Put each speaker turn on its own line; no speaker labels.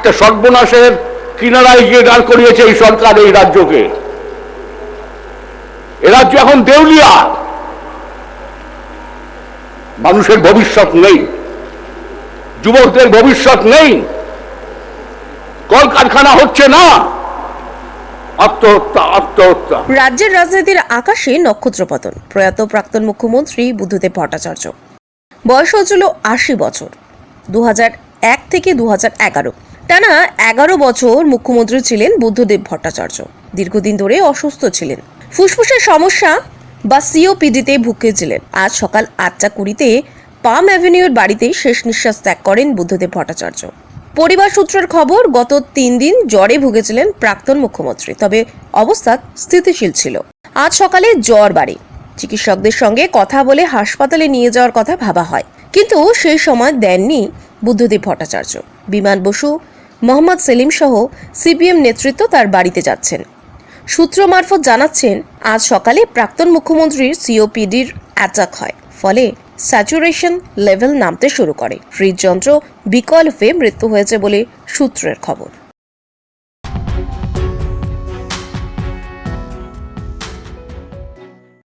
একটা সর্বনাশের কিনারায় গিয়ে দাঁড় করিয়েছে এই সরকার এই রাজ্যকে। এ রাজ্য এখন দেউলিয়া। মানুষের ভবিষ্যৎ নেই। যুবকদের ভবিষ্যৎ নেই। কলকারখানা হচ্ছে না।
রাজ্যের রাজনীতির আকাশে নক্ষত্রপতন প্রয়াত প্রাক্তন মুখ্যমন্ত্রী বুদ্ধদেব ভট্টাচার্য। বয়স হচ্ছিল আশি বছর। দু থেকে দু টানা এগারো বছর মুখ্যমন্ত্রী ছিলেন বুদ্ধদেব ভট্টাচার্য। দীর্ঘদিন ধরে অসুস্থ ছিলেন। ফুসফুসের সমস্যা বা সিওপিডিতে ভুগেছিলেন আজ সকাল আটটা কুড়িতে পাম অ্যাভিনিউর বাড়িতে শেষ নিঃশ্বাস ত্যাগ করেন বুদ্ধদেব ভট্টাচার্য। পরিবার সূত্রের খবর, গত তিন দিন জ্বরে ভুগেছিলেন প্রাক্তন মুখ্যমন্ত্রী। তবে অবস্থা স্থিতিশীল ছিল। আজ সকালে জ্বর বাড়ে। চিকিৎসকদের সঙ্গে কথা বলে হাসপাতালে নিয়ে যাওয়ার কথা ভাবা হয়। কিন্তু সেই সময় দেননি বুদ্ধদেব ভট্টাচার্য। বিমান বসু মোহাম্মদ সেলিম সহ সিপিএম নেতৃত্ব তার বাড়িতে যাচ্ছেন। সূত্র মারফত জানাচ্ছেন, আজ সকালে প্রাক্তন মুখ্যমন্ত্রীর সিওপিডির অ্যাটাক হয়, ফলে স্যাচুরেশন লেভেল নামতে শুরু করে। হৃদযন্ত্র বিকল হয়ে মৃত্যু হয়েছে বলে সূত্রের খবর।